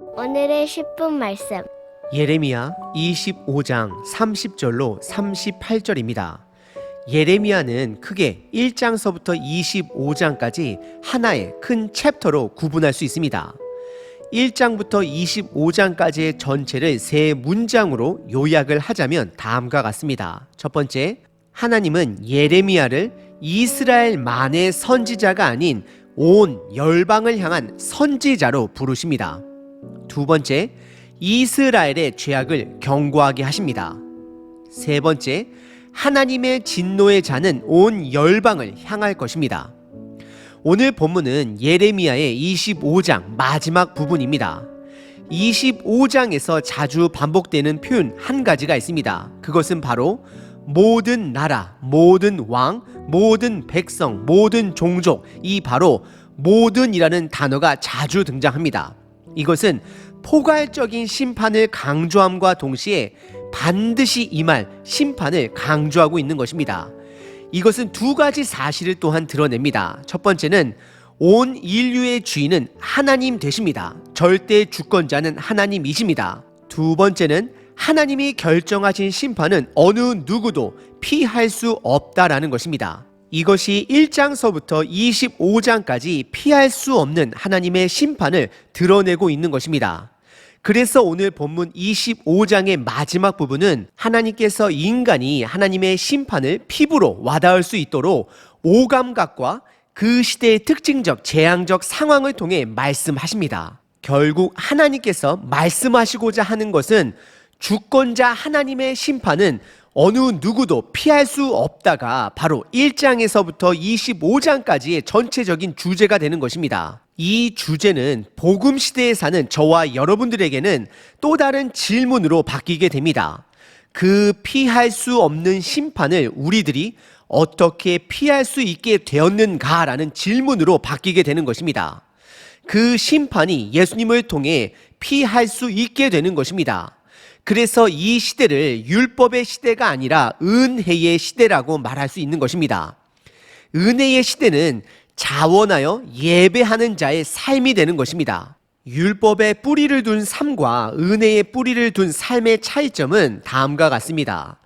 오늘의 10분 말씀. 예레미야 25장 30절로 38절입니다. 예레미야는 크게 1장서부터 25장까지 하나의 큰 챕터로 구분할 수 있습니다. 1장부터 25장까지의 전체를 세 문장으로 요약을 하자면 다음과 같습니다. 첫 번째, 하나님은 예레미야를 이스라엘만의 선지자가 아닌 온 열방을 향한 선지자로 부르십니다. 두 번째, 이스라엘의 죄악을 경고하게 하십니다. 세 번째, 하나님의 진노의 자는 온 열방을 향할 것입니다. 오늘 본문은 예레미야의 25장 마지막 부분입니다. 25장에서 자주 반복되는 표현 한 가지가 있습니다. 그것은 바로 모든 나라, 모든 왕, 모든 백성, 모든 종족, 이 바로 모든이라는 단어가 자주 등장합니다. 이것은 포괄적인 심판을 강조함과 동시에 반드시 임할 심판을 강조하고 있는 것입니다. 이것은 두 가지 사실을 또한 드러냅니다. 첫 번째는 온 인류의 주인은 하나님 되십니다. 절대 주권자는 하나님이십니다. 두 번째는 하나님이 결정하신 심판은 어느 누구도 피할 수 없다라는 것입니다. 이것이 1장서부터 25장까지 피할 수 없는 하나님의 심판을 드러내고 있는 것입니다. 그래서 오늘 본문 25장의 마지막 부분은 하나님께서 인간이 하나님의 심판을 피부로 와닿을 수 있도록 오감각과 그 시대의 특징적 재앙적 상황을 통해 말씀하십니다. 결국 하나님께서 말씀하시고자 하는 것은 주권자 하나님의 심판은 어느 누구도 피할 수 없다가 바로 1장에서부터 25장까지의 전체적인 주제가 되는 것입니다. 이 주제는 복음 시대에 사는 저와 여러분들에게는 또 다른 질문으로 바뀌게 됩니다. 그 피할 수 없는 심판을 우리들이 어떻게 피할 수 있게 되었는가라는 질문으로 바뀌게 되는 것입니다. 그 심판이 예수님을 통해 피할 수 있게 되는 것입니다. 그래서 이 시대를 율법의 시대가 아니라 은혜의 시대라고 말할 수 있는 것입니다. 은혜의 시대는 자원하여 예배하는 자의 삶이 되는 것입니다. 율법의 뿌리를 둔 삶과 은혜의 뿌리를 둔 삶의 차이점은 다음과 같습니다.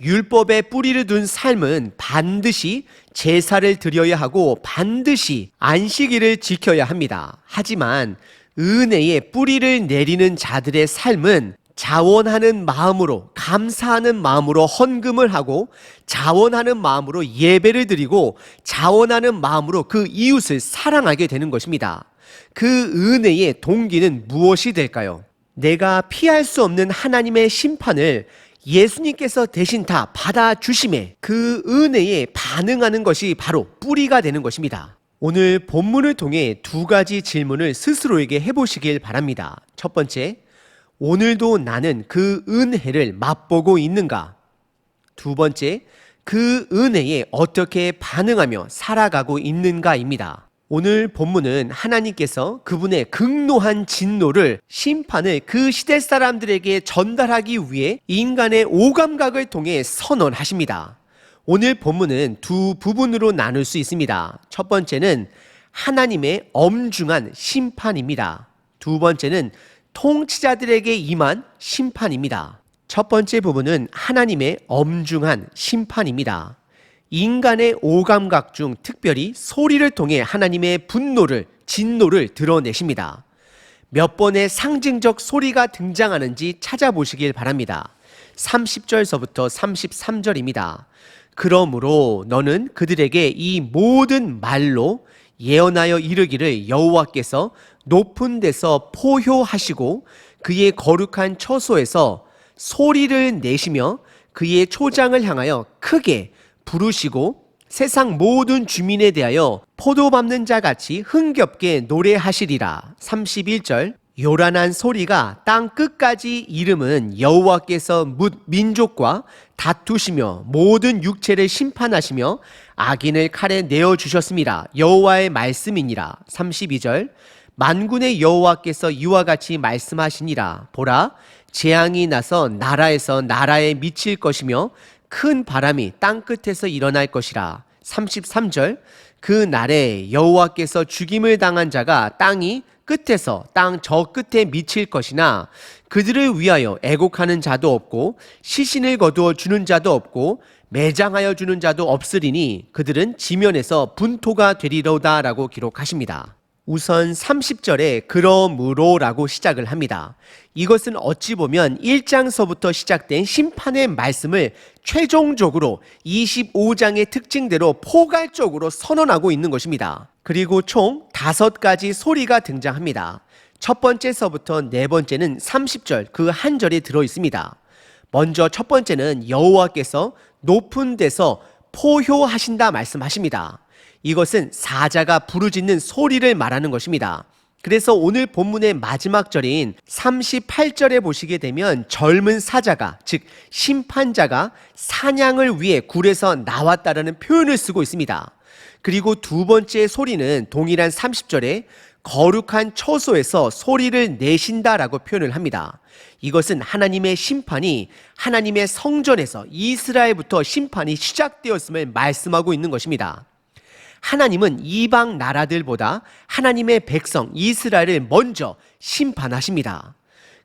율법의 뿌리를 둔 삶은 반드시 제사를 드려야 하고 반드시 안식일을 지켜야 합니다. 하지만 은혜의 뿌리를 내리는 자들의 삶은 자원하는 마음으로 감사하는 마음으로 헌금을 하고 자원하는 마음으로 예배를 드리고 자원하는 마음으로 그 이웃을 사랑하게 되는 것입니다. 그 은혜의 동기는 무엇이 될까요? 내가 피할 수 없는 하나님의 심판을 예수님께서 대신 다 받아주심에 그 은혜에 반응하는 것이 바로 뿌리가 되는 것입니다. 오늘 본문을 통해 두 가지 질문을 스스로에게 해보시길 바랍니다. 첫 번째, 오늘도 나는 그 은혜를 맛보고 있는가? 두 번째, 그 은혜에 어떻게 반응하며 살아가고 있는가입니다. 오늘 본문은 하나님께서 그분의 극노한 진노를 심판을 그 시대 사람들에게 전달하기 위해 인간의 오감각을 통해 선언하십니다. 오늘 본문은 두 부분으로 나눌 수 있습니다. 첫 번째는 하나님의 엄중한 심판입니다. 두 번째는 통치자들에게 임한 심판입니다. 첫 번째 부분은 하나님의 엄중한 심판입니다. 인간의 오감각 중 특별히 소리를 통해 하나님의 분노를, 진노를 드러내십니다. 몇 번의 상징적 소리가 등장하는지 찾아보시길 바랍니다. 30절서부터 33절입니다. 그러므로 너는 그들에게 이 모든 말로 예언하여 이르기를 여호와께서 높은 데서 포효하시고 그의 거룩한 처소에서 소리를 내시며 그의 초장을 향하여 크게 부르시고 세상 모든 주민에 대하여 포도 밟는 자 같이 흥겹게 노래하시리라. 31절 요란한 소리가 땅 끝까지 이름은 여호와께서 뭇 민족과 다투시며 모든 육체를 심판하시며 악인을 칼에 내어 주셨습니다. 여호와의 말씀이니라. 32절 만군의 여호와께서 이와 같이 말씀하시니라. 보라 재앙이 나서 나라에서 나라에 미칠 것이며 큰 바람이 땅 끝에서 일어날 것이라. 33절 그 날에 여호와께서 죽임을 당한 자가 땅이 끝에서 땅 저 끝에 미칠 것이나 그들을 위하여 애곡하는 자도 없고 시신을 거두어 주는 자도 없고 매장하여 주는 자도 없으리니 그들은 지면에서 분토가 되리로다라고 기록하십니다. 우선 30절에 그러므로라고 시작을 합니다. 이것은 어찌 보면 1장서부터 시작된 심판의 말씀을 최종적으로 25장의 특징대로 포괄적으로 선언하고 있는 것입니다. 그리고 총 다섯 가지 소리가 등장합니다. 첫 번째서부터 네 번째는 30절 그 한 절에 들어 있습니다. 먼저 첫 번째는 여호와께서 높은 데서 포효하신다 말씀하십니다. 이것은 사자가 부르짖는 소리를 말하는 것입니다. 그래서 오늘 본문의 마지막 절인 38절에 보시게 되면 젊은 사자가 즉 심판자가 사냥을 위해 굴에서 나왔다라는 표현을 쓰고 있습니다. 그리고 두 번째 소리는 동일한 30절에 거룩한 처소에서 소리를 내신다라고 표현을 합니다. 이것은 하나님의 심판이 하나님의 성전에서 이스라엘부터 심판이 시작되었음을 말씀하고 있는 것입니다. 하나님은 이방 나라들보다 하나님의 백성 이스라엘을 먼저 심판하십니다.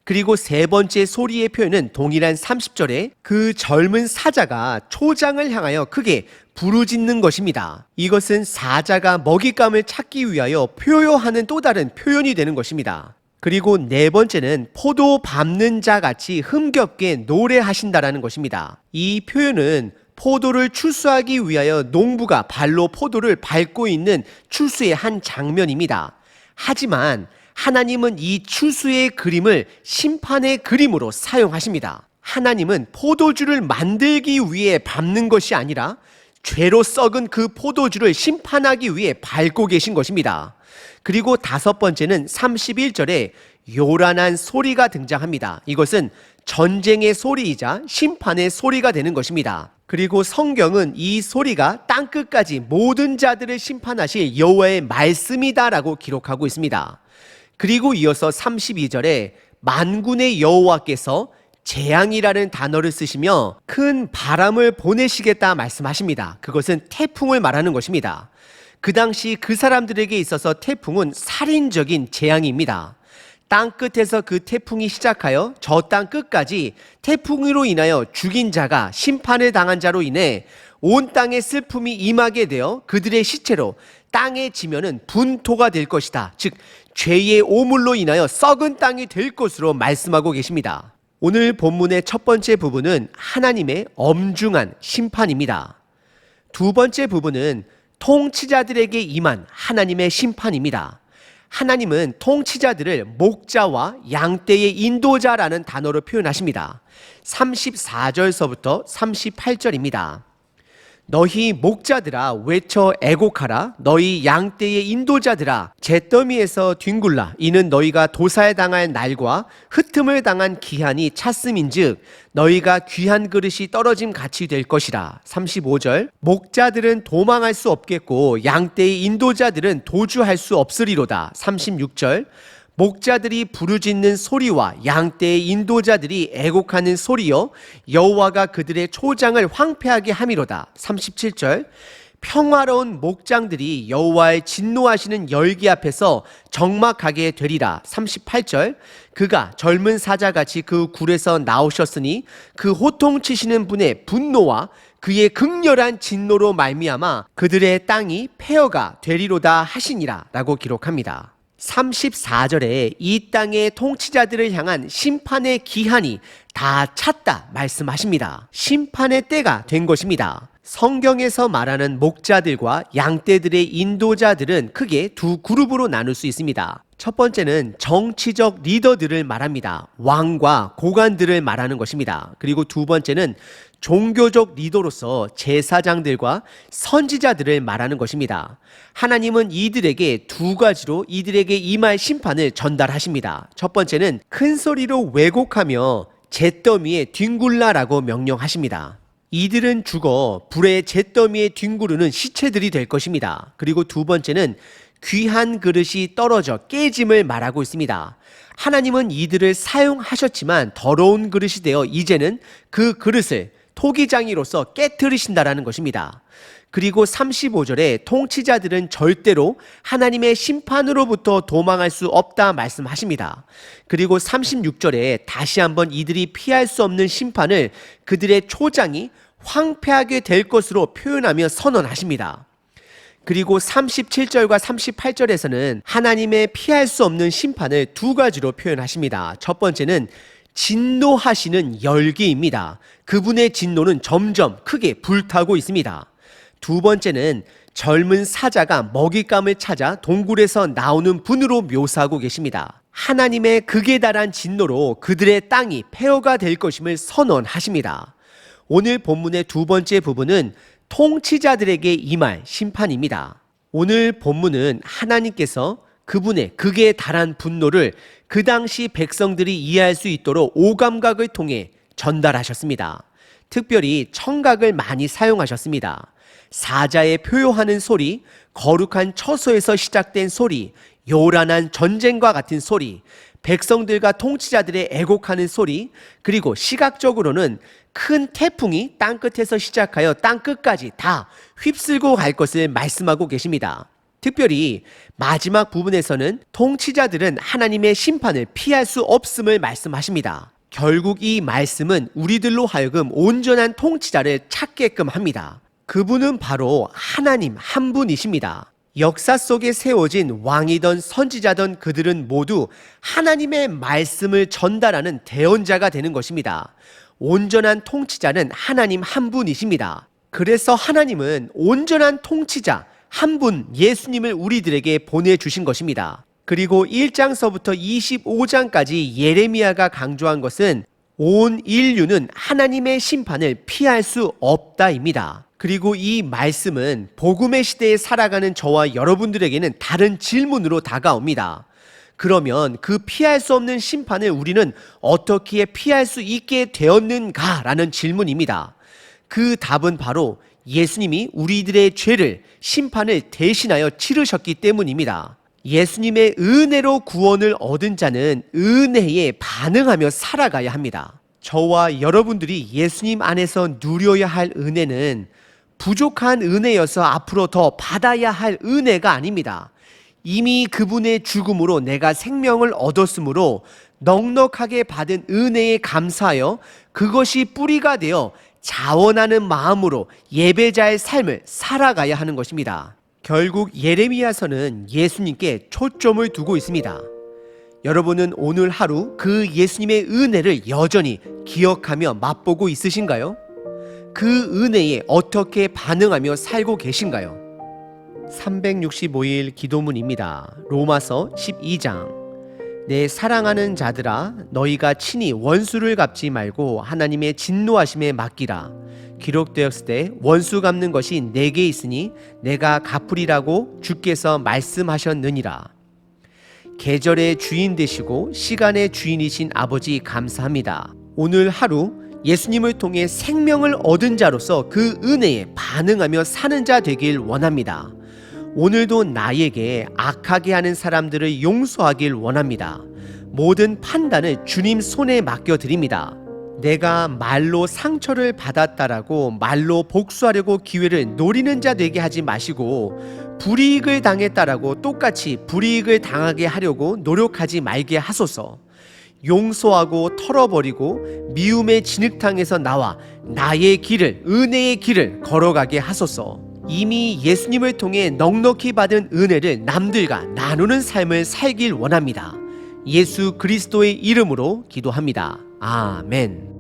그리고 세 번째 소리의 표현은 동일한 30절에 그 젊은 사자가 초장을 향하여 크게 부르짖는 것입니다. 이것은 사자가 먹잇감을 찾기 위하여 표효하는 또 다른 표현이 되는 것입니다. 그리고 네 번째는 포도 밟는 자 같이 흥겹게 노래하신다라는 것입니다. 이 표현은 포도를 출수하기 위하여 농부가 발로 포도를 밟고 있는 출수의 한 장면입니다. 하지만 하나님은 이 출수의 그림을 심판의 그림으로 사용하십니다. 하나님은 포도주를 만들기 위해 밟는 것이 아니라 죄로 썩은 그 포도주를 심판하기 위해 밟고 계신 것입니다. 그리고 다섯 번째는 31절에 요란한 소리가 등장합니다. 이것은 전쟁의 소리이자 심판의 소리가 되는 것입니다. 그리고 성경은 이 소리가 땅 끝까지 모든 자들을 심판하실 여호와의 말씀이다라고 기록하고 있습니다. 그리고 이어서 32절에 만군의 여호와께서 재앙이라는 단어를 쓰시며 큰 바람을 보내시겠다 말씀하십니다. 그것은 태풍을 말하는 것입니다. 그 당시 그 사람들에게 있어서 태풍은 살인적인 재앙입니다. 땅 끝에서 그 태풍이 시작하여 저 땅 끝까지 태풍으로 인하여 죽인 자가 심판을 당한 자로 인해 온 땅에 슬픔이 임하게 되어 그들의 시체로 땅에 지면은 분토가 될 것이다. 즉 죄의 오물로 인하여 썩은 땅이 될 것으로 말씀하고 계십니다. 오늘 본문의 첫 번째 부분은 하나님의 엄중한 심판입니다. 두 번째 부분은 통치자들에게 임한 하나님의 심판입니다. 하나님은 통치자들을 목자와 양떼의 인도자라는 단어로 표현하십니다. 34절서부터 38절입니다. 너희 목자들아 외쳐 애곡하라. 너희 양떼의 인도자들아 잿더미에서 뒹굴라. 이는 너희가 도사에 당할 날과 흩음을 당한 기한이 찼음인즉 너희가 귀한 그릇이 떨어짐 같이 될 것이라. 35절. 목자들은 도망할 수 없겠고 양떼의 인도자들은 도주할 수 없으리로다. 36절 목자들이 부르짖는 소리와 양떼의 인도자들이 애곡하는 소리여 여호와가 그들의 초장을 황폐하게 함이로다. 37절 평화로운 목장들이 여호와의 진노하시는 열기 앞에서 적막하게 되리라. 38절 그가 젊은 사자같이 그 굴에서 나오셨으니 그 호통치시는 분의 분노와 그의 극렬한 진노로 말미암아 그들의 땅이 폐허가 되리로다 하시니라라고 기록합니다. 34절에 이 땅의 통치자들을 향한 심판의 기한이 다 찼다 말씀하십니다. 심판의 때가 된 것입니다. 성경에서 말하는 목자들과 양떼들의 인도자들은 크게 두 그룹으로 나눌 수 있습니다. 첫 번째는 정치적 리더들을 말합니다. 왕과 고관들을 말하는 것입니다. 그리고 두 번째는 종교적 리더로서 제사장들과 선지자들을 말하는 것입니다. 하나님은 이들에게 두 가지로 이들에게 임할 심판을 전달하십니다. 첫 번째는 큰 소리로 왜곡하며 잿더미에 뒹굴라라고 명령하십니다. 이들은 죽어 불의 잿더미에 뒹구르는 시체들이 될 것입니다. 그리고 두 번째는 귀한 그릇이 떨어져 깨짐을 말하고 있습니다. 하나님은 이들을 사용하셨지만 더러운 그릇이 되어 이제는 그 그릇을 토기장이로서 깨뜨리신다라는 것입니다. 그리고 35절에 통치자들은 절대로 하나님의 심판으로부터 도망할 수 없다 말씀하십니다. 그리고 36절에 다시 한번 이들이 피할 수 없는 심판을 그들의 초장이 황폐하게 될 것으로 표현하며 선언하십니다. 그리고 37절과 38절에서는 하나님의 피할 수 없는 심판을 두 가지로 표현하십니다. 첫 번째는 진노하시는 열기입니다. 그분의 진노는 점점 크게 불타고 있습니다. 두 번째는 젊은 사자가 먹잇감을 찾아 동굴에서 나오는 분으로 묘사하고 계십니다. 하나님의 극에 달한 진노로 그들의 땅이 폐허가 될 것임을 선언하십니다. 오늘 본문의 두 번째 부분은 통치자들에게 임할 심판입니다. 오늘 본문은 하나님께서 그분의 극에 달한 분노를 그 당시 백성들이 이해할 수 있도록 오감각을 통해 전달하셨습니다. 특별히 청각을 많이 사용하셨습니다. 사자의 표효하는 소리, 거룩한 처소에서 시작된 소리, 요란한 전쟁과 같은 소리, 백성들과 통치자들의 애곡하는 소리, 그리고 시각적으로는 큰 태풍이 땅끝에서 시작하여 땅끝까지 다 휩쓸고 갈 것을 말씀하고 계십니다. 특별히 마지막 부분에서는 통치자들은 하나님의 심판을 피할 수 없음을 말씀하십니다. 결국 이 말씀은 우리들로 하여금 온전한 통치자를 찾게끔 합니다. 그분은 바로 하나님 한 분이십니다. 역사 속에 세워진 왕이던 선지자던 그들은 모두 하나님의 말씀을 전달하는 대언자가 되는 것입니다. 온전한 통치자는 하나님 한 분이십니다. 그래서 하나님은 온전한 통치자 한 분 예수님을 우리들에게 보내주신 것입니다. 그리고 1장서부터 25장까지 예레미야가 강조한 것은 온 인류는 하나님의 심판을 피할 수 없다입니다. 그리고 이 말씀은 복음의 시대에 살아가는 저와 여러분들에게는 다른 질문으로 다가옵니다. 그러면 그 피할 수 없는 심판을 우리는 어떻게 피할 수 있게 되었는가라는 질문입니다. 그 답은 바로 예수님이 우리들의 죄를 심판을 대신하여 치르셨기 때문입니다. 예수님의 은혜로 구원을 얻은 자는 은혜에 반응하며 살아가야 합니다. 저와 여러분들이 예수님 안에서 누려야 할 은혜는 부족한 은혜여서 앞으로 더 받아야 할 은혜가 아닙니다. 이미 그분의 죽음으로 내가 생명을 얻었으므로 넉넉하게 받은 은혜에 감사하여 그것이 뿌리가 되어 자원하는 마음으로 예배자의 삶을 살아가야 하는 것입니다. 결국 예레미야서는 예수님께 초점을 두고 있습니다. 여러분은 오늘 하루 그 예수님의 은혜를 여전히 기억하며 맛보고 있으신가요? 그 은혜에 어떻게 반응하며 살고 계신가요? 365일 기도문입니다. 로마서 12장. 내 사랑하는 자들아 너희가 친히 원수를 갚지 말고 하나님의 진노하심에 맡기라. 기록되었을 때 원수 갚는 것이 내게 있으니 내가 갚으리라고 주께서 말씀하셨느니라. 계절의 주인 되시고 시간의 주인이신 아버지 감사합니다. 오늘 하루 예수님을 통해 생명을 얻은 자로서 그 은혜에 반응하며 사는 자 되길 원합니다. 오늘도 나에게 악하게 하는 사람들을 용서하길 원합니다. 모든 판단을 주님 손에 맡겨드립니다. 내가 말로 상처를 받았다라고 말로 복수하려고 기회를 노리는 자 되게 하지 마시고 불이익을 당했다라고 똑같이 불이익을 당하게 하려고 노력하지 말게 하소서. 용서하고 털어버리고 미움의 진흙탕에서 나와 나의 길을 은혜의 길을 걸어가게 하소서. 이미 예수님을 통해 넉넉히 받은 은혜를 남들과 나누는 삶을 살길 원합니다. 예수 그리스도의 이름으로 기도합니다. 아멘.